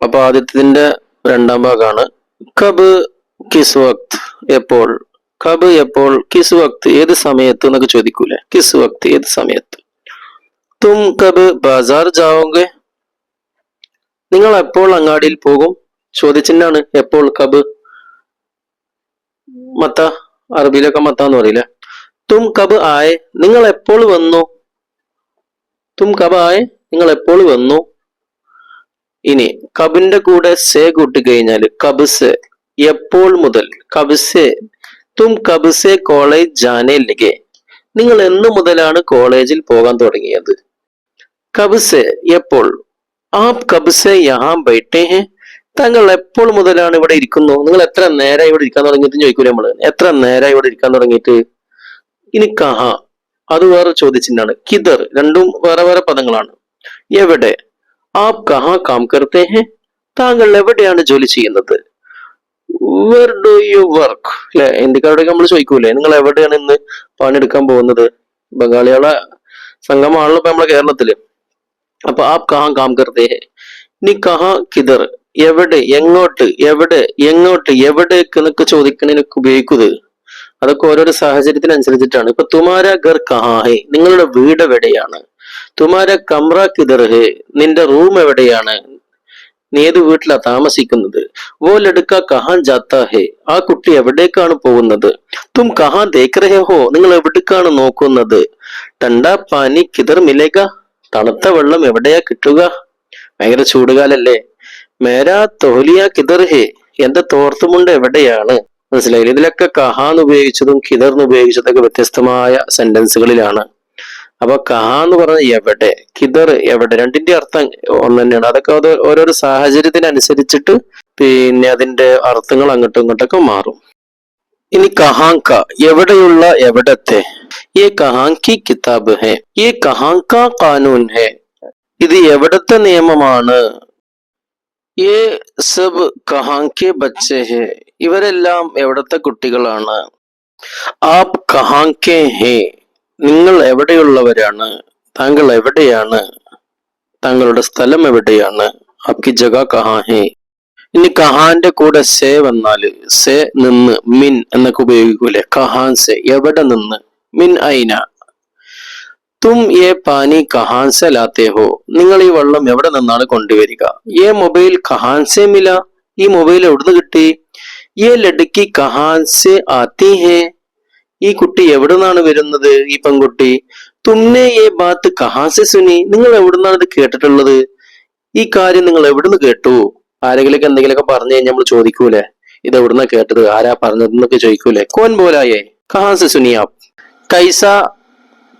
അപ്പൊ ആദ്യത്തിന്റെ രണ്ടാം ഭാഗമാണ് കബ് കിസ് വക്ത് എപ്പോൾ? കബ് എപ്പോൾ കിസ് വക്ത് ഏത് സമയത്ത് എന്നൊക്കെ ചോദിക്കൂലെ? കിസ് വക്ത് ഏത് സമയത്ത്? തും കബ് ബാസാർ ജാവോങ്കെ. നിങ്ങൾ എപ്പോൾ അങ്ങാടിയിൽ പോകും? ചോദിച്ചിട്ടാണ് എപ്പോൾ കബ്? മത്ത അറബിയിലൊക്കെ മത്ത എന്ന് പറയില്ലേ? തും കബ് ആയെ. നിങ്ങൾ എപ്പോൾ വന്നു? തും കബ് ആയെ. നിങ്ങൾ എപ്പോൾ വന്നു? ഇനി കബിന്റെ കൂടെ സേ കൂട്ടിക്കഴിഞ്ഞാൽ കബ്സ് എപ്പോൾ മുതൽ? കബ് തും കബ് കോളേജ് ജാനേ നിങ്ങൾ എന്ന് മുതലാണ് കോളേജിൽ പോകാൻ തുടങ്ങിയത്? കബ് എപ്പോൾ? ആപ് കബ് യഹാം ബൈട്ടേ താങ്കൾ എപ്പോൾ മുതലാണ് ഇവിടെ ഇരിക്കുന്നു? നിങ്ങൾ എത്ര നേരം ഇവിടെ ഇരിക്കാൻ തുടങ്ങിയിട്ട് ചോദിക്കൂലേ നമ്മൾ? എത്ര നേരം ഇവിടെ ഇരിക്കാൻ തുടങ്ങിയിട്ട്? ഇനി കഹ അത് വേറെ ചോദിച്ചിട്ടാണ് കിതർ രണ്ടും വേറെ വേറെ പദങ്ങളാണ്. എവിടെ? ആപ് കഹാ കാം കർത്തേ ഹെ താങ്കൾ എവിടെയാണ് ജോലി ചെയ്യുന്നത്? വെർ ഡു യു വർക്ക് അല്ലെ ഇന്ത്യക്കാരോടൊക്കെ നമ്മൾ ചോദിക്കൂലേ? നിങ്ങൾ എവിടെയാണ് ഇന്ന് പണിയെടുക്കാൻ പോകുന്നത്? ബംഗാളികളെ സംഘമാണല്ലോ ഇപ്പൊ നമ്മളെ കേരളത്തിൽ. അപ്പൊ ആപ് കഹാ കാം കർത്തേ ഹെ നീ കഹാ കിതർ എവിടെ? എങ്ങോട്ട്? എവിടെ? എങ്ങോട്ട്? എവിടേക്ക്? എന്നൊക്കെ ചോദിക്കണതിനൊക്കെ ഉപയോഗിക്കുന്നത്. അതൊക്കെ ഓരോരോ സാഹചര്യത്തിനനുസരിച്ചിട്ടാണ്. ഇപ്പൊ തുമാര ഗർ കഹാ ഹെ? നിങ്ങളുടെ വീട് എവിടെയാണ്? തുമാര കമ്ര കിദർ ഹെ നിന്റെ റൂം എവിടെയാണ്? നീ ഏത് വീട്ടിലാ താമസിക്കുന്നത്? വോ ലടുക്ക കഹാൻ ജാത്ത ഹെ ആ കുട്ടി എവിടേക്കാണ് പോകുന്നത്? തും കഹാൻ രഹെ ഹോ നിങ്ങൾ എവിടേക്കാണ് നോക്കുന്നത്? ടണ്ടാ പാനി കിതർ മിലേക തണുത്ത വെള്ളം എവിടെയാ കിട്ടുക? ഭയങ്കര ചൂടുകാലല്ലേ? മേരാ തോലിയ കിതർ ഹെ എന്റെ തോർത്തുമുണ്ട് എവിടെയാണ്? മനസ്സിലായില്ലേ? ഇതിലൊക്കെ കഹാന്ന് ഉപയോഗിച്ചതും കിതർന്ന് ഉപയോഗിച്ചതൊക്കെ വ്യത്യസ്തമായ സെന്റൻസുകളിലാണ് അപ്പൊ കഹ എന്ന് പറഞ്ഞ എവിടെ കിതർ എവിടെ? രണ്ടിന്റെ അർത്ഥം ഒന്ന് തന്നെയാണ് അതൊക്കെ അത് ഓരോരോ സാഹചര്യത്തിനനുസരിച്ചിട്ട് പിന്നെ അതിന്റെ അർത്ഥങ്ങൾ അങ്ങോട്ടും ഇങ്ങോട്ടൊക്കെ മാറും. ഇനി കഹാങ്ക എവിടെയുള്ള എവിടത്തെ? ഈ കഹാങ്കി കിതാബ് ഹെ ഈ കഹാങ്ക കാനൂൻ ഹെ ഇത് എവിടത്തെ നിയമമാണ്? ഈ സബ് കഹാങ്കെ ബച്ചെ ഹെ ഇവരെല്ലാം എവിടത്തെ കുട്ടികളാണ്? ആപ് കഹാങ്കെ ഹേ നിങ്ങൾ എവിടെയുള്ളവരാണ്? താങ്കൾ എവിടെയാണ്? താങ്കളുടെ സ്ഥലം എവിടെയാണ്? അബ്കി ജഗ കഹാഹേ. ഇനി കഹാന്റെ കൂടെ സേ വന്നാൽ സേ നിന്ന് മിൻ എന്നൊക്കെ ഉപയോഗിക്കൂലെ? കഹാൻ സെ. എവിടെ നിന്ന്? മിൻ ഐന. തും ഏ പാനി കഹാൻ സെ ലാത്തെ ഹോ. നിങ്ങൾ ഈ വെള്ളം എവിടെ നിന്നാണ് കൊണ്ടുവരിക? ഏ മൊബൈൽ കഹാൻ സെ മില. ഈ മൊബൈൽ എവിടുന്ന് കിട്ടി? ഏ ലടുക്കി കഹാൻ സെ ആത്തി ഹേ. ഈ കുട്ടി എവിടെ നിന്നാണ് വരുന്നത്? ഈ പെൺകുട്ടി. തുമ്നെ ഏ ബാത്ത് കഹാസെ സുനി നിങ്ങൾ എവിടുന്നാണ് ഇത് കേട്ടിട്ടുള്ളത്? ഈ കാര്യം നിങ്ങൾ എവിടുന്ന് കേട്ടു? ആരെങ്കിലൊക്കെ എന്തെങ്കിലുമൊക്കെ പറഞ്ഞു കഴിഞ്ഞാൽ നമ്മൾ ചോദിക്കൂലേ? ഇത് എവിടുന്ന കേട്ടത്? ആരാ പറഞ്ഞതെന്നൊക്കെ ചോദിക്കൂലേ? കോൻ പോലായേ. കഹാസെ സുനിയാ. കൈസ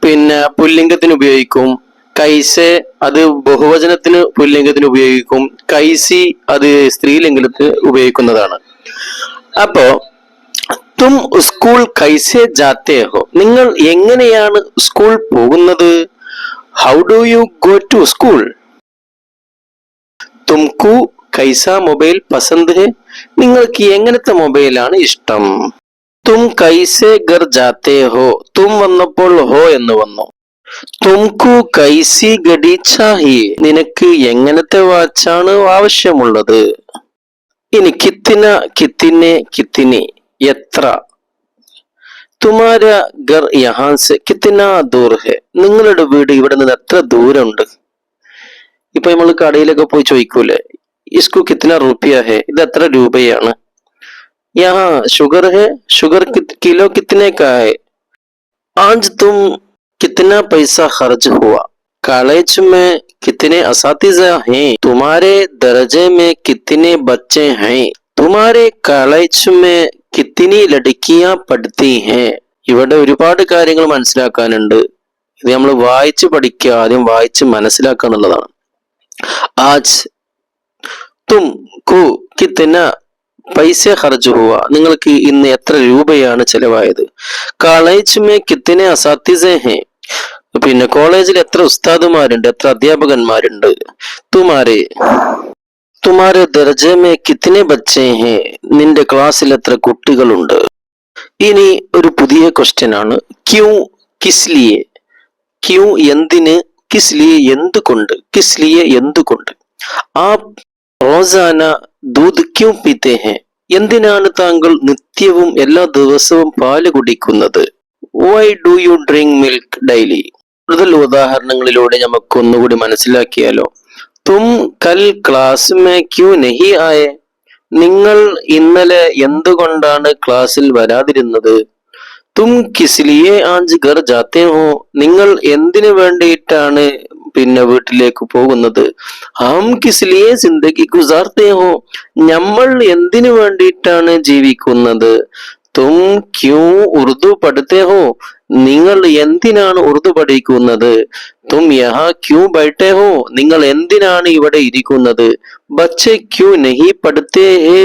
പിന്നെ പുല്ലിംഗത്തിന് ഉപയോഗിക്കും. കൈസെ അത് ബഹുവചനത്തിന് പുല്ലിംഗത്തിന് ഉപയോഗിക്കും. കൈസി അത് സ്ത്രീലിംഗത്തിന് ഉപയോഗിക്കുന്നതാണ്. അപ്പോ തും സ്കൂൾ കൈസേ ജാത്തേ ഹോ. നിങ്ങൾ എങ്ങനെയാണ് സ്കൂൾ പോകുന്നത്? How do you go to school തുംകു കൈസ മൊബൈൽ പസന്ത് നിങ്ങൾക്ക് എങ്ങനത്തെ മൊബൈലാണ് ഇഷ്ടം? തും കൈസേ ഗർ ജാത്തേ ഹോ. തും വന്നപ്പോൾ ഹോ എന്ന് വന്നു. തുംകു കൈസി ഗഡി ചാഹിയെ നിനക്ക് എങ്ങനത്തെ വാച്ചാണ് ആവശ്യമുള്ളത്? ഇനി കിത്തിന കിത്തിനെ കിത്തിനെ. എത്ര തുമാര ഗർ യഹാൻ സെ കിത്തിന ദൂർ ഹെ നിങ്ങളുടെ വീട് ഇവിടെ നിന്ന് എത്ര ദൂരമുണ്ട് ഇപ്പൊ നമ്മൾ കടയിലൊക്കെ പോയി ചോദിക്കൂലേ ഇസ്കു കിത്തിന റുപ്യ ഹെ ഇത് എത്ര രൂപയാണ് യഹാ ഷുഗർ ഹെ ഷുഗർ കിലോ കിത്തനെ കാ ഹെ ആജ് തും कितना पैसा खर्च हुआ कॉलेज में कितने असातिजा हैं तुम्हारे दर्जे में कितने बच्चे हैं तुम्हारे कॉलेज में കിത്തിനി ലടുക്കിയ പഠിത്തി ഹേ ഇവിടെ ഒരുപാട് കാര്യങ്ങൾ മനസ്സിലാക്കാനുണ്ട്. ഇത് നമ്മൾ വായിച്ച് പഠിക്കുക ആദ്യം വായിച്ച് മനസ്സിലാക്കുക എന്നുള്ളതാണ്. ആജ് തും കു കിത്തിന പൈസ ഹർജ് ഹുവ. നിങ്ങൾക്ക് ഇന്ന് എത്ര രൂപയാണ് ചെലവായത്? കോളേജ് മേ കിത്തിനെ അസാത്തിസേ ഹേ. പിന്നെ കോളേജിൽ എത്ര ഉസ്താദുമാരുണ്ട് എത്ര അധ്യാപകന്മാരുണ്ട്? തുമാരെ തുമാരെ ദർജമേ കിത്തിനെ ബച്ചേ ഹേ നിന്റെ ക്ലാസ്സിൽ എത്ര കുട്ടികളുണ്ട് ഇനി ഒരു പുതിയ ക്വസ്റ്റ്യൻ ആണ് ക്യൂ കിസ്ലിയെ ക്യൂ എന്തിന് കിസ്ലിയെ എന്തുകൊണ്ട് കിസ്ലിയെ എന്തുകൊണ്ട് ആ റോസാന ദൂത് ക്യൂ പീത്തേ ഹെ എന്തിനാണ് താങ്കൾ നിത്യവും എല്ലാ ദിവസവും പാൽ കുടിക്കുന്നത് why do you drink milk daily കൂടുതൽ ഉദാഹരണങ്ങളിലൂടെ നമുക്ക് ഒന്നുകൂടി മനസ്സിലാക്കിയാലോ തും കൽ ക്ലാസ് മേ ക്യൂ നഹി ആയേ നിങ്ങൾ ഇന്നലെ എന്തുകൊണ്ടാണ് ക്ലാസ്സിൽ വരാതിരുന്നത്? തും കിസ്ലിയെ ആഞ്ച് ഗർ ജാത്തേ ഹോ നിങ്ങൾ എന്തിനു വേണ്ടിയിട്ടാണ് പിന്നെ വീട്ടിലേക്ക് പോകുന്നത്? ഹം കിസ്ലിയെ സിന്ദഗി ഗുസാർത്തേ ഹോ നമ്മൾ എന്തിനു വേണ്ടിയിട്ടാണ് ജീവിക്കുന്നത്? തും ക്യൂ ഉറുദു പഠിത്തേ ഹോ നിങ്ങൾ എന്തിനാണ് ഉറുദു പഠിക്കുന്നത് തും യഹ ക്യൂ ബൈട്ടേ ഹോ നിങ്ങൾ എന്തിനാണ് ഇവിടെ ഇരിക്കുന്നത്? ബച്ചെ ക്യൂ നഹി പഠിത്തേ ഹേ.